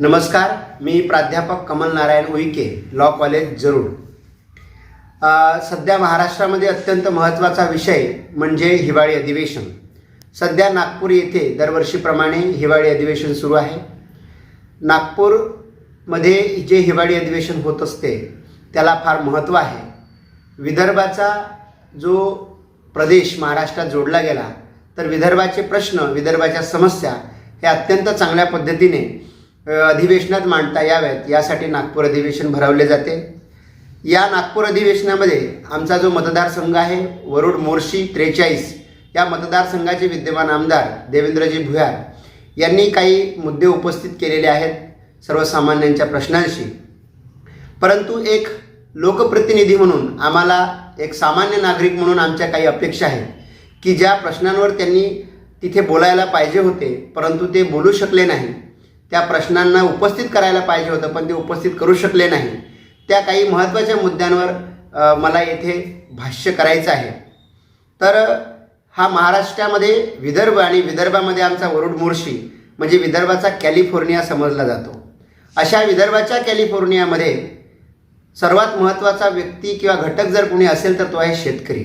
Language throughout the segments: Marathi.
नमस्कार मी प्राध्यापक कमल नारायण उईके लॉ कॉलेज जरूर. सध्या महाराष्ट्रामध्ये अत्यंत महत्त्वाचा विषय म्हणजे हिवाळी अधिवेशन. सध्या नागपूर येथे दरवर्षीप्रमाणे हिवाळी अधिवेशन सुरू आहे. नागपूरमध्ये जे हिवाळी अधिवेशन होत असते त्याला फार महत्त्व आहे. विदर्भाचा जो प्रदेश महाराष्ट्रात जोडला गेला तर विदर्भाचे प्रश्न विदर्भाच्या समस्या हे अत्यंत चांगल्या पद्धतीने अधिवेशनात मांडता याव्यात यासाठी नागपूर अधिवेशन भरवले जाते. या नागपूर अधिवेशनामध्ये आमचा जो मतदारसंघ आहे वरुड मोर्शी त्रेचाळीस या मतदारसंघाचे विद्यमान आमदार देवेंद्रजी भुयार यांनी काही मुद्दे उपस्थित केलेले आहेत सर्वसामान्यांच्या प्रश्नांशी. परंतु एक लोकप्रतिनिधी म्हणून आम्हाला एक सामान्य नागरिक म्हणून आमच्या काही अपेक्षा आहेत की ज्या प्रश्नांवर त्यांनी तिथे बोलायला पाहिजे होते परंतु ते बोलू शकले नाही. त्या प्रश्नांना उपस्थित करायला पाहिजे होतं पण ते उपस्थित करू शकले नाही. त्या काही महत्त्वाच्या मुद्द्यांवर मला येथे भाष्य करायचं आहे. तर हा महाराष्ट्रामध्ये विदर्भ आणि विदर्भामध्ये आमचा वरुड मोर्शी म्हणजे विदर्भाचा कॅलिफोर्निया समजला जातो. अशा विदर्भाच्या कॅलिफोर्नियामध्ये सर्वात महत्त्वाचा व्यक्ती किंवा घटक जर कोणी असेल तर तो आहे शेतकरी.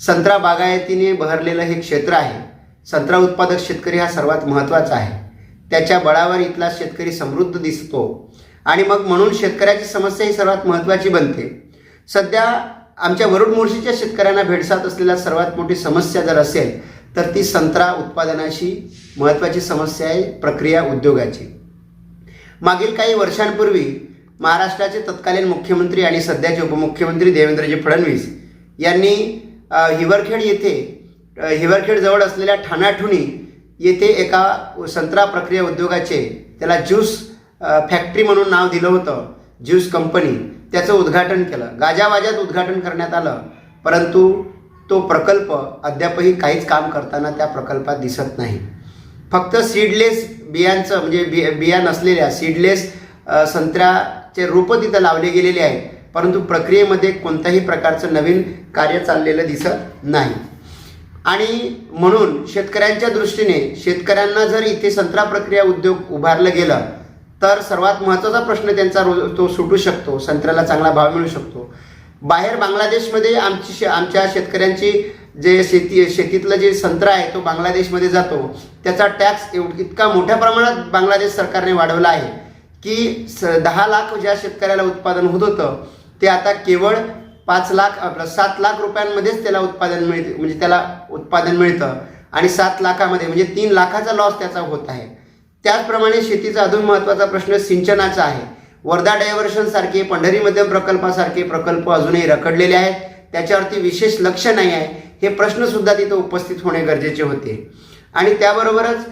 संत्रा बागायतीने बहरलेलं हे क्षेत्र आहे. संत्रा उत्पादक शेतकरी हा सर्वात महत्त्वाचा आहे. त्याच्या बळावर इथला शेतकरी समृद्ध दिसतो. आणि मग म्हणून शेतकऱ्याची समस्या ही सर्वात महत्त्वाची बनते. सध्या आमच्या वरुड मोर्शीच्या शेतकऱ्यांना भेडसावत असलेल्या सर्वात मोठी समस्या जर असेल तर ती संत्रा उत्पादनाशी महत्त्वाची समस्या आहे प्रक्रिया उद्योगाची. मागील काही वर्षांपूर्वी महाराष्ट्राचे तत्कालीन मुख्यमंत्री आणि सध्याचे उपमुख्यमंत्री देवेंद्रजी फडणवीस यांनी हिवरखेड येथे हिवरखेडजवळ हिवरखेड जवळ असलेल्या ठाणाठुणी येथे एका संत्रा प्रक्रिया उद्योगाचे त्याला ज्यूस फॅक्टरी म्हणून नाव दिलं होतं ज्यूस कंपनी. त्याचं उद्घाटन केलं. गाजावाजात उद्घाटन करण्यात आलं. परंतु तो प्रकल्प अद्यापही काहीच काम करताना त्या प्रकल्पात दिसत नाही. फक्त सीडलेस बियांचं म्हणजे बि बिया नसलेल्या सीडलेस संत्र्याचे रोपं तिथं लावले गेलेले आहेत. परंतु प्रक्रियेमध्ये कोणत्याही प्रकारचं नवीन कार्य चाललेलं दिसत नाही. आणि म्हणून शेतकऱ्यांच्या दृष्टीने शेतकऱ्यांना जर इथे संत्रा प्रक्रिया उद्योग उभारलं गेलं तर सर्वात महत्त्वाचा प्रश्न त्यांचा रो तो सुटू शकतो संत्र्याला चांगला भाव मिळू शकतो. बाहेर बांगलादेशमध्ये आमची शे आमच्या शेतकऱ्यांची जे शेती शेतीतलं जे संत्रा आहे तो बांगलादेशमध्ये जातो. त्याचा टॅक्स एव इतका मोठ्या प्रमाणात बांगलादेश सरकारने वाढवला आहे की स दहा लाख ज्या शेतकऱ्याला उत्पादन होत होतं ते आता केवळ पाच लाख आपलं सात लाख रुपयांमध्येच त्याला उत्पादन मिळते म्हणजे त्याला उत्पादन मिळतं. आणि सात लाखामध्ये म्हणजे तीन लाखाचा लॉस त्याचा होत आहे. त्याचप्रमाणे शेतीचा अजून महत्त्वाचा प्रश्न सिंचनाचा आहे. वर्धा डायव्हर्शनसारखे पंढरी मध्यम प्रकल्पासारखे प्रकल्प अजूनही रखडलेले आहेत. त्याच्यावरती विशेष लक्ष नाही आहे. हे प्रश्नसुद्धा तिथं उपस्थित होणे गरजेचे होते. आणि त्याबरोबरच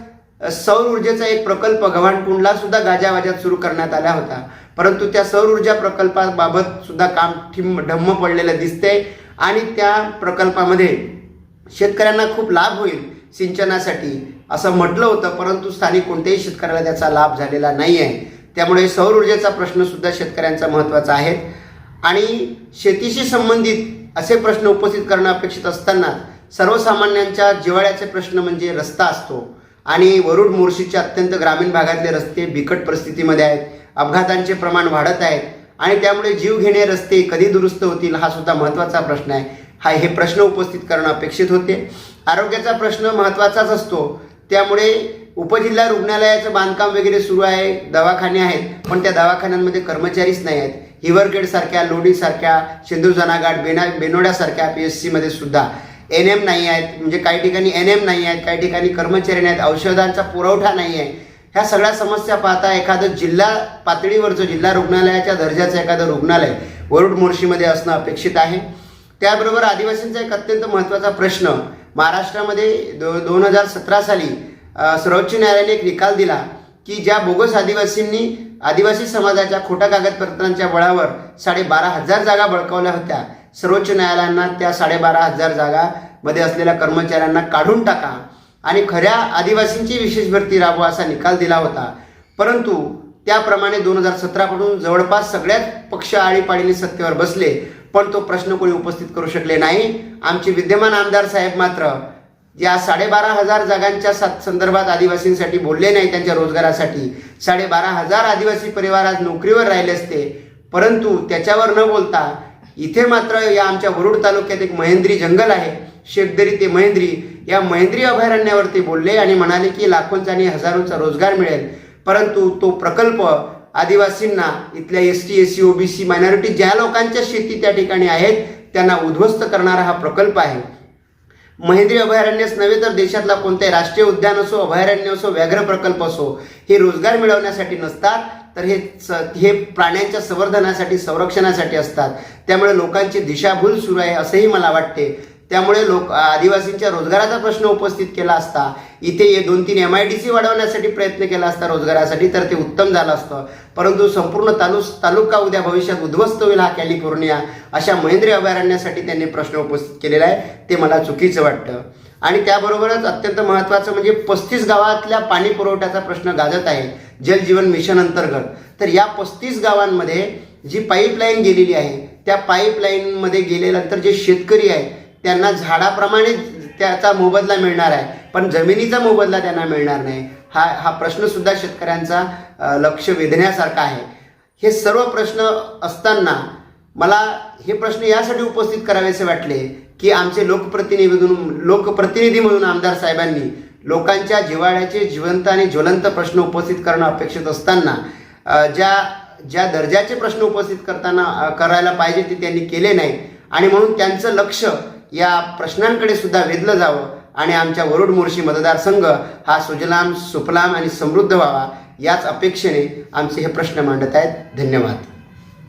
सौर ऊर्जेचा एक प्रकल्प गव्हाणकुंडला सुद्धा गाजावाजात सुरू करण्यात आला होता. परंतु त्या सौर ऊर्जा प्रकल्पाबाबत सुद्धा काम ठिम ढम्म पडलेलं दिसते आणि त्या प्रकल्पामध्ये शेतकऱ्यांना खूप लाभ होईल सिंचनासाठी असं म्हटलं होतं परंतु स्थानिक कोणत्याही शेतकऱ्याला त्याचा लाभ झालेला नाही आहे त्यामुळे सौर ऊर्जेचा प्रश्न सुद्धा शेतकऱ्यांचा महत्त्वाचा आहे. आणि शेतीशी संबंधित असे प्रश्न उपस्थित करणं अपेक्षित असताना सर्वसामान्यांच्या जिवाळ्याचे प्रश्न म्हणजे रस्ता असतो. आणि वरुड मोर्शीचे अत्यंत ग्रामीण भागातले रस्ते बिकट परिस्थितीमध्ये आहेत. अपघातांचे प्रमाण वाढत आहेत आणि त्यामुळे जीव घेणे रस्ते कधी दुरुस्त होतील हा सुद्धा महत्त्वाचा प्रश्न आहे. हा हे प्रश्न उपस्थित करणं अपेक्षित होते. आरोग्याचा प्रश्न महत्त्वाचाच असतो. त्यामुळे उपजिल्हा रुग्णालयाचं बांधकाम वगैरे सुरू आहे दवाखाने आहेत पण त्या दवाखान्यांमध्ये कर्मचारीच नाही आहेत. हिवरगेडसारख्या लोणीसारख्या सिंधुजनाघाट बेना बेनोड्यासारख्या पी एस सीमध्ये सुद्धा एन एम नाही आहेत. म्हणजे काही ठिकाणी एन एम नाही आहेत काही ठिकाणी कर्मचारी नाहीत औषधांचा पुरवठा नाही आहे. ह्या सगळ्या समस्या पाहता एखादं जिल्हा पातळीवरचं जिल्हा रुग्णालयाच्या दर्जाचं एखादं रुग्णालय वरुड मोर्शीमध्ये असणं अपेक्षित आहे. त्याबरोबर आदिवासींचा एक अत्यंत महत्त्वाचा प्रश्न महाराष्ट्रामध्ये दो दोन हजार सतरा साली सर्वोच्च न्यायालयाने एक निकाल दिला की ज्या बोगस आदिवासींनी आदिवासी समाजाच्या खोट्या कागदपत्रांच्या बळावर साडेबारा हजार जागा बळकावल्या होत्या सर्वोच्च न्यायालयांना त्या साडेबारा हजार जागामध्ये असलेल्या कर्मचाऱ्यांना काढून टाका. आणि खऱ्या आदिवासींची विशेष भरती राबवा असा निकाल दिला होता. परंतु त्याप्रमाणे दोन हजार सतराकडून जवळपास सगळ्याच पक्ष आळीपाळीने सत्तेवर बसले पण तो प्रश्न कोणी उपस्थित करू शकले नाही. आमचे विद्यमान आमदार साहेब मात्र ज्या साडेबारा हजार जागांच्या संदर्भात आदिवासींसाठी बोलले नाही त्यांच्या रोजगारासाठी साडेबारा हजार आदिवासी परिवार आज नोकरीवर राहिले असते. परंतु त्याच्यावर न बोलता इथे मात्र या आमच्या वरुड तालुक्यात एक महेंद्री जंगल आहे. शेखदरी ते महेंद्री या महेंद्री अभयारण्यावरती बोलले आणि म्हणाले की लाखोंचा आणि हजारोंचा रोजगार मिळेल. परंतु तो प्रकल्प आदिवासींना इथल्या S T S C OBC minority ज्या लोकांच्या शेती त्या ठिकाणी आहेत त्यांना उद्ध्वस्त करणारा हा प्रकल्प आहे. महेंद्री अभयारण्यच नव्हे तर देशातला कोणताही राष्ट्रीय उद्यान असो अभयारण्य असो व्याघ्र प्रकल्प असो हे रोजगार मिळवण्यासाठी नसतात तर हे स- हे प्राण्यांच्या संवर्धनासाठी संरक्षणासाठी असतात. त्यामुळे लोकांची दिशाभूल सुरू आहे असंही मला वाटते. त्यामुळे लोक आदिवासींच्या रोजगाराचा प्रश्न उपस्थित केला असता इथे ये दोन तीन एम आय डी सी वाढवण्यासाठी प्रयत्न केला असता रोजगारासाठी तर ते उत्तम झालं असतं. परंतु संपूर्ण तालु तालुका उद्या भविष्यात उद्ध्वस्त होईल हा कॅलिफोर्निया अशा महेंद्री अभयारण्यासाठी त्यांनी प्रश्न उपस्थित केलेला आहे. ते मला चुकीचं वाटतं. आणि त्याबरोबरच अत्यंत महत्त्वाचं म्हणजे पस्तीस गावातल्या पाणी पुरवठ्याचा प्रश्न गाजत आहे जल जीवन मिशन अंतर्गत. तर या पस्तीस गावांमध्ये जी पाईपलाईन गेलेली आहे त्या पाईपलाईनमध्ये गेल्यानंतर जे शेतकरी आहेत त्यांना झाडाप्रमाणे त्याचा मोबदला मिळणार आहे. पण जमिनीचा मोबदला त्यांना मिळणार नाही. हा हा प्रश्नसुद्धा शेतकऱ्यांचा लक्ष वेधण्यासारखा आहे. हे सर्व प्रश्न असताना मला हे प्रश्न यासाठी उपस्थित करावेसे वाटले की आमचे लोकप्रतिनिधी म्हणून लोकप्रतिनिधी म्हणून आमदार साहेबांनी लोकांच्या जिव्हाळ्याचे जिवंत आणि ज्वलंत प्रश्न उपस्थित करणं अपेक्षित असताना ज्या ज्या दर्जाचे प्रश्न उपस्थित करताना करायला पाहिजे ते त्यांनी केले नाही. आणि म्हणून त्यांचं लक्ष या प्रश्नांकडे सुद्धा वेधलं जावं आणि आमच्या वरुड मोर्शी मतदारसंघ हा सुजलाम सुफलाम आणि समृद्ध व्हावा याच अपेक्षेने आमचे हे प्रश्न मांडत आहेत. धन्यवाद.